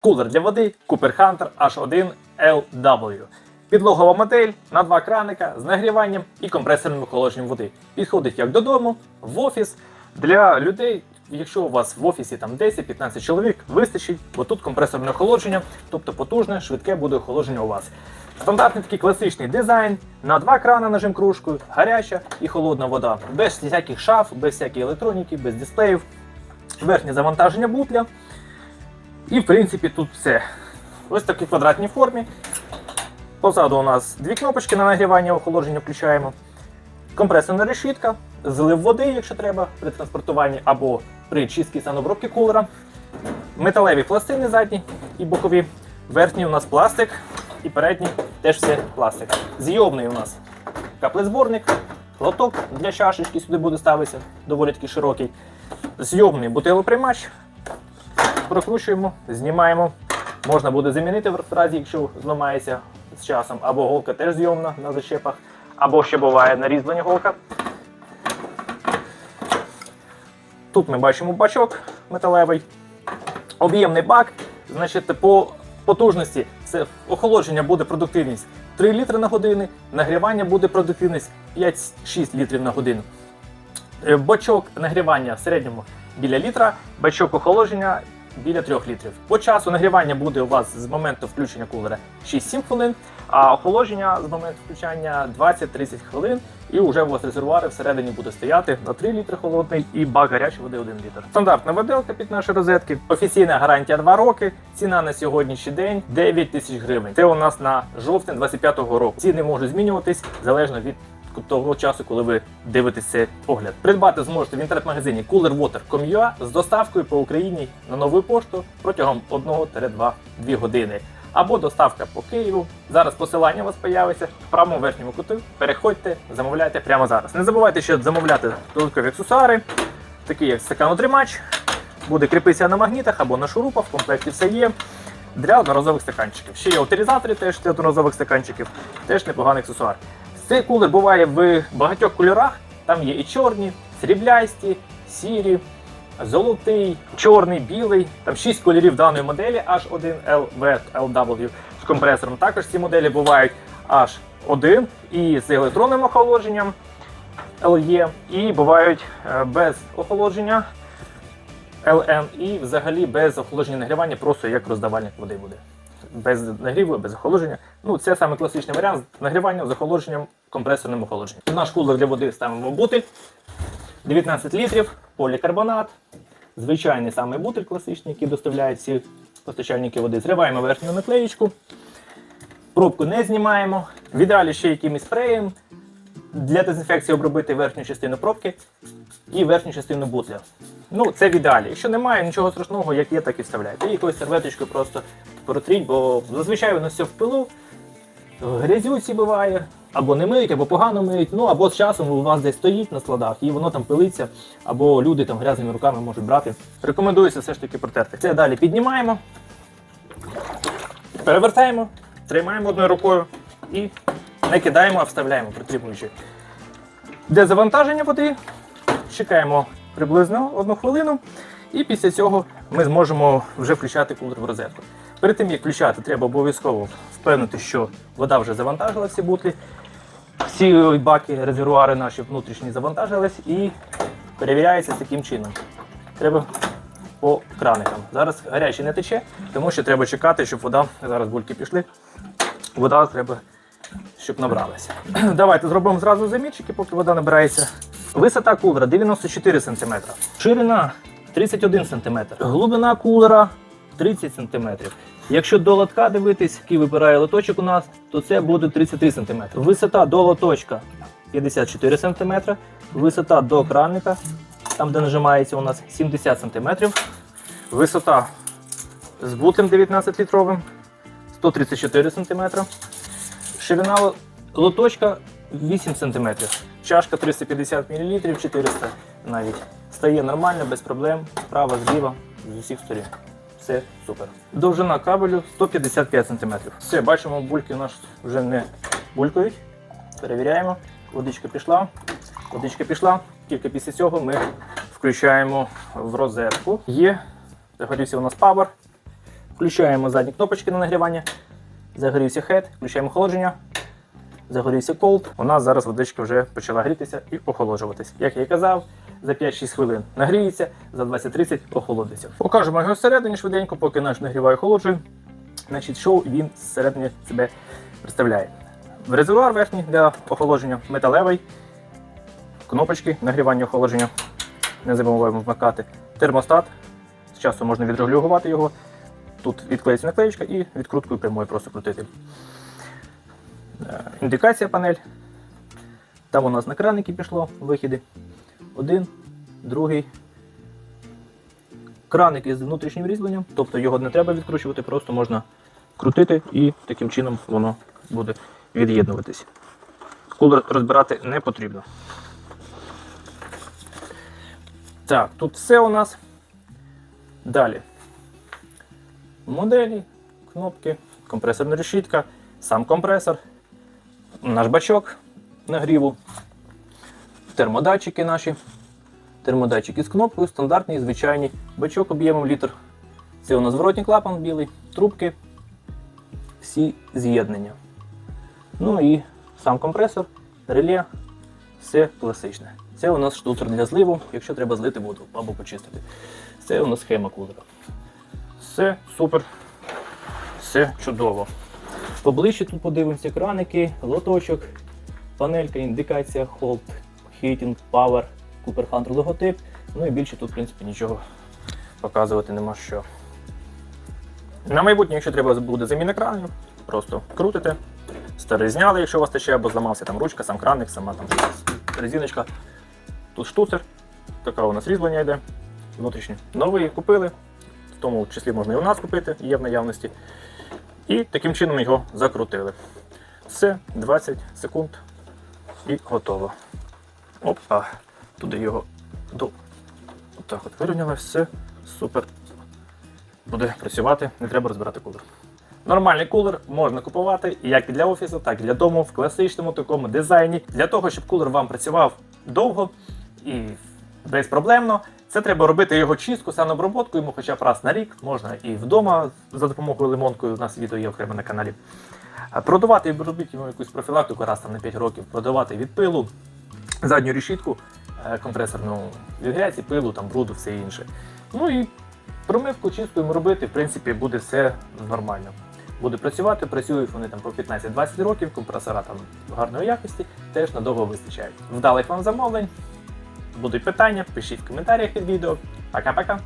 Кулер для води Cooper Hunter H1 LW. Підлогова модель на два краника з нагріванням і компресорним охолодженням води. Підходить як додому, в офіс. Для людей, якщо у вас в офісі там 10-15 чоловік, вистачить, бо тут компресорне охолодження, тобто потужне, швидке буде охолодження у вас. Стандартний такий класичний дизайн, на два крана нажим кружкою, гаряча і холодна вода, без всяких шаф, без всякої електроніки, без дисплеїв, верхнє завантаження бутля. І в принципі тут все. Ось в такій квадратній формі. Позаду у нас дві кнопочки на нагрівання охолодження включаємо. Компресорна решітка, злив води, якщо треба, при транспортуванні або при чистці санобробки кулера. Металеві пластини задні і бокові. Верхній у нас пластик і передній теж все пластик. Зйомний у нас каплезборник, лоток для чашечки сюди буде ставитися, доволі таки широкий. Зйомний бутилоприймач. Прокручуємо, знімаємо. Можна буде замінити в разі, якщо зламається з часом, або голка теж зйомна на зачепах, або ще буває нарізблення голка. Тут ми бачимо бачок металевий, об'ємний бак. Значить, по потужності це охолодження буде продуктивність 3 літри на годину, нагрівання буде продуктивність 5-6 літрів на годину. Е, Бачок нагрівання в середньому біля літра, бачок охолодження біля 3 літрів. По часу нагрівання буде у вас з моменту включення кулера 6-7 хвилин, а охолодження з моменту включання 20-30 хвилин. І вже у вас резервуари всередині буде стояти на 3 літри холодний і бак гарячої води 1 літр. Стандартна виделка під наші розетки. Офіційна гарантія 2 роки. Ціна на сьогоднішній день 9 тисяч гривень. Це у нас на жовтень 25-го року. Ціни можуть змінюватись залежно від того часу, коли ви дивитесь цей огляд. Придбати зможете в інтернет-магазині coolerwater.com.ua з доставкою по Україні на нову пошту протягом 1-2 години. Або доставка по Києву. Зараз посилання у вас появиться в правому верхньому куту. Переходьте, замовляйте прямо зараз. Не забувайте ще замовляти додаткові аксесуари, такі як стаканотримач, буде кріпитися на магнітах або на шурупах, в комплекті все є. Для одноразових стаканчиків. Ще є авторизатори теж для одноразових стаканчиків, теж непоганий аксесуар. Цей кулер буває в багатьох кольорах. Там є і чорні, сріблясті, сірі, золотий, чорний, білий. Там 6 кольорів даної моделі H1 LV LW з компресором. Також ці моделі бувають H1 і з електронним охолодженням LE, і бувають е, без охолодження LN і взагалі без охолодження нагрівання, просто як роздавальник води буде. Без нагріву, без охолодження. Ну, це саме класичний варіант нагрівання з охолодженням, компресорним охолодженням. В наш кулер для води ставимо бутиль 19 літрів, полікарбонат, звичайний самий бутиль класичний, який доставляють всі постачальники води. Зриваємо верхню наклеїчку, пробку не знімаємо, віддалі ще якимось спреєм. Для дезінфекції обробити верхню частину пробки і верхню частину бутля. Ну, це в ідеалі. Якщо немає, нічого страшного, як є, так і вставляйте. І якоюсь серветочкою просто протріть, бо зазвичай воно все в пилу, грязюці буває, або не миють, або погано миють, ну або з часом у вас десь стоїть на складах і воно там пилиться, або люди там грязними руками можуть брати. Рекомендується все ж таки протерти. Це далі піднімаємо, перевертаємо, тримаємо одною рукою і не кидаємо, а вставляємо, притримуючи. Де завантаження води, чекаємо приблизно одну хвилину, і після цього ми зможемо вже включати кулер в розетку. Перед тим як включати, треба обов'язково впевнити, що вода вже завантажила всі бутлі, всі баки, резервуари наші внутрішні завантажились і перевіряється таким чином. Треба по краникам. Зараз гарячий не тече, тому що треба чекати, щоб вода, зараз бульки пішли, вода треба, щоб набралася. Давайте зробимо зразу замірчики, поки вода набирається. Висота кулера 94 см, ширина 31 см, глибина кулера 30 см. Якщо до лотка дивитись, який вибирає лоточок у нас, то це буде 33 см. Висота до лоточка 54 см, висота до краника, там де нажимається у нас 70 см, висота з бутлем 19 літровим 134 см, ширина лоточка 8 см, чашка 350 мл, 400 навіть. Стає нормально, без проблем, справа, зліва, з усіх сторін. Все супер. Довжина кабелю 155 см. Все, бачимо, бульки у нас вже не булькають. Перевіряємо. Водичка пішла. Водичка пішла. Тільки після цього ми включаємо в розетку. Є. Загорівся у нас павер. Включаємо задні кнопочки на нагрівання. Загорівся хед, включаємо охолодження. Загорівся колд. У нас зараз водичка вже почала грітися і охолоджуватись. Як я і казав, за 5-6 хвилин нагріється, за 20-30 охолодиться. Покажемо його всередині швиденько, поки наш нагріває охолоджує. Значить, що він зсередини себе представляє. Резервуар верхній для охолодження металевий, кнопочки нагрівання охолодження. Не забуваємо вмикати. Термостат. З часу можна відрегулювати його. Тут відклеїться наклеєчка і відкруткою прямою просто крутити. Е, Індикація панель. Там у нас на краники пішло вихіди. Один, другий. Краник із внутрішнім різьбленням, тобто його не треба відкручувати, просто можна крутити і таким чином воно буде від'єднуватись. Кулер розбирати не потрібно. Так, тут все у нас. Далі. Моделі, кнопки, компресорна решітка, сам компресор, наш бачок нагріву, термодатчики наші. Термодатчики з кнопкою, стандартний, звичайний, бачок об'ємом літр. Це у нас зворотній клапан білий, трубки, всі з'єднання. Ну і сам компресор, реле, все класичне. Це у нас штуцер для зливу, якщо треба злити воду або почистити. Це у нас схема кулера. Все супер, все чудово. Поближче тут подивимося краники, лоточок, панелька, індикація, Hold, Heating, Power, Cooper Hunter логотип. Ну і більше тут, в принципі, нічого показувати нема що. На майбутнє, якщо треба буде заміна кранів, просто крутите, старий зняли, якщо у вас тече, або зламався там ручка, сам краник, сама там резиночка. Тут штуцер, така у нас різьблення йде, внутрішнє. Новий купили, в тому числі можна і у нас купити, є в наявності. І таким чином його закрутили. Все, 20 секунд і готово. Опа, туди його до. Отак от вирівняли, все, супер. Буде працювати, не треба розбирати кулер. Нормальний кулер можна купувати як для офісу, так і для дому в класичному такому дизайні. Для того, щоб кулер вам працював довго і безпроблемно, це треба робити його чистку, саноброботку йому хоча б раз на рік, можна і вдома за допомогою лимонкою. У нас відео є окремо на каналі. Продавати робити йому якусь профілактику раз там на 5 років, продавати від пилу, задню решітку е, компресорну від грязі, пилу, там, бруду, все інше. Ну і промивку чистку йому робити, в принципі, буде все нормально. Буде працювати, працюють вони там по 15-20 років, компресора там гарної якості, теж надовго вистачають. Вдалих вам замовлень. Будуть питання, пишіть в коментарях під відео. Пока-пока.